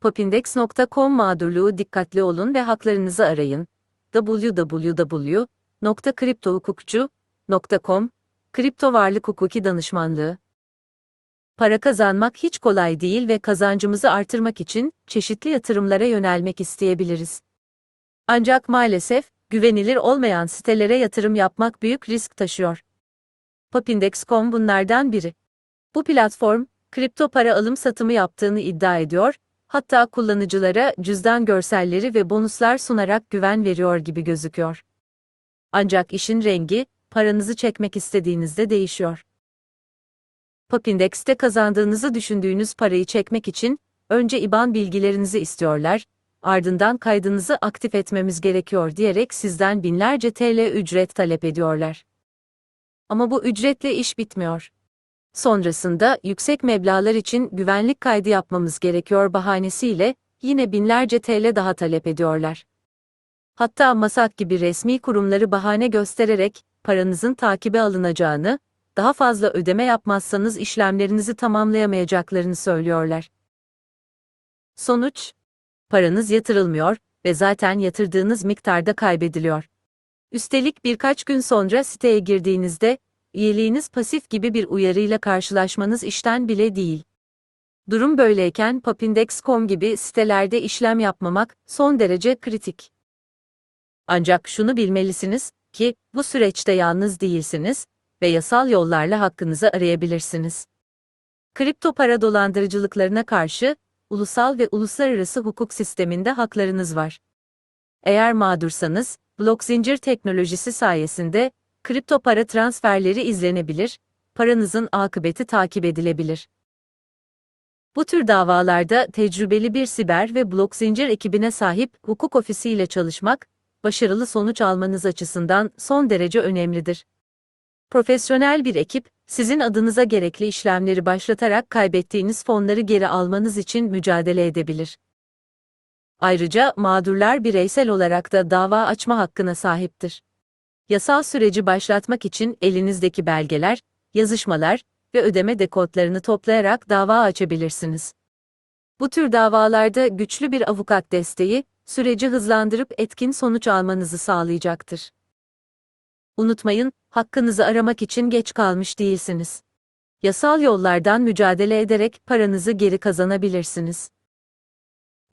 Popindex.com mağdurluğu dikkatli olun ve haklarınızı arayın. www.kriptohukukçu.com Kripto varlık hukuki danışmanlığı Para kazanmak hiç kolay değil ve kazancımızı artırmak için çeşitli yatırımlara yönelmek isteyebiliriz. Ancak maalesef güvenilir olmayan sitelere yatırım yapmak büyük risk taşıyor. Popindex.com bunlardan biri. Bu platform, kripto para alım satımı yaptığını iddia ediyor, hatta kullanıcılara cüzdan görselleri ve bonuslar sunarak güven veriyor gibi gözüküyor. Ancak işin rengi, paranızı çekmek istediğinizde değişiyor. Popindex'te kazandığınızı düşündüğünüz parayı çekmek için, önce IBAN bilgilerinizi istiyorlar, ardından kaydınızı aktif etmemiz gerekiyor diyerek sizden binlerce TL ücret talep ediyorlar. Ama bu ücretle iş bitmiyor. Sonrasında yüksek meblağlar için güvenlik kaydı yapmamız gerekiyor bahanesiyle yine binlerce TL daha talep ediyorlar. Hatta Masak gibi resmi kurumları bahane göstererek paranızın takibe alınacağını, daha fazla ödeme yapmazsanız işlemlerinizi tamamlayamayacaklarını söylüyorlar. Sonuç paranız yatırılmıyor ve zaten yatırdığınız miktarda kaybediliyor. Üstelik birkaç gün sonra siteye girdiğinizde üyeliğiniz pasif gibi bir uyarıyla karşılaşmanız işten bile değil. Durum böyleyken Papindex.com gibi sitelerde işlem yapmamak son derece kritik. Ancak şunu bilmelisiniz ki bu süreçte yalnız değilsiniz ve yasal yollarla hakkınızı arayabilirsiniz. Kripto para dolandırıcılıklarına karşı ulusal ve uluslararası hukuk sisteminde haklarınız var. Eğer mağdursanız, blok zincir teknolojisi sayesinde kripto para transferleri izlenebilir, paranızın akıbeti takip edilebilir. Bu tür davalarda tecrübeli bir siber ve blok zincir ekibine sahip hukuk ofisiyle çalışmak, başarılı sonuç almanız açısından son derece önemlidir. Profesyonel bir ekip, sizin adınıza gerekli işlemleri başlatarak kaybettiğiniz fonları geri almanız için mücadele edebilir. Ayrıca mağdurlar bireysel olarak da dava açma hakkına sahiptir. Yasal süreci başlatmak için elinizdeki belgeler, yazışmalar ve ödeme dekodlarını toplayarak dava açabilirsiniz. Bu tür davalarda güçlü bir avukat desteği, süreci hızlandırıp etkin sonuç almanızı sağlayacaktır. Unutmayın, hakkınızı aramak için geç kalmış değilsiniz. Yasal yollardan mücadele ederek paranızı geri kazanabilirsiniz.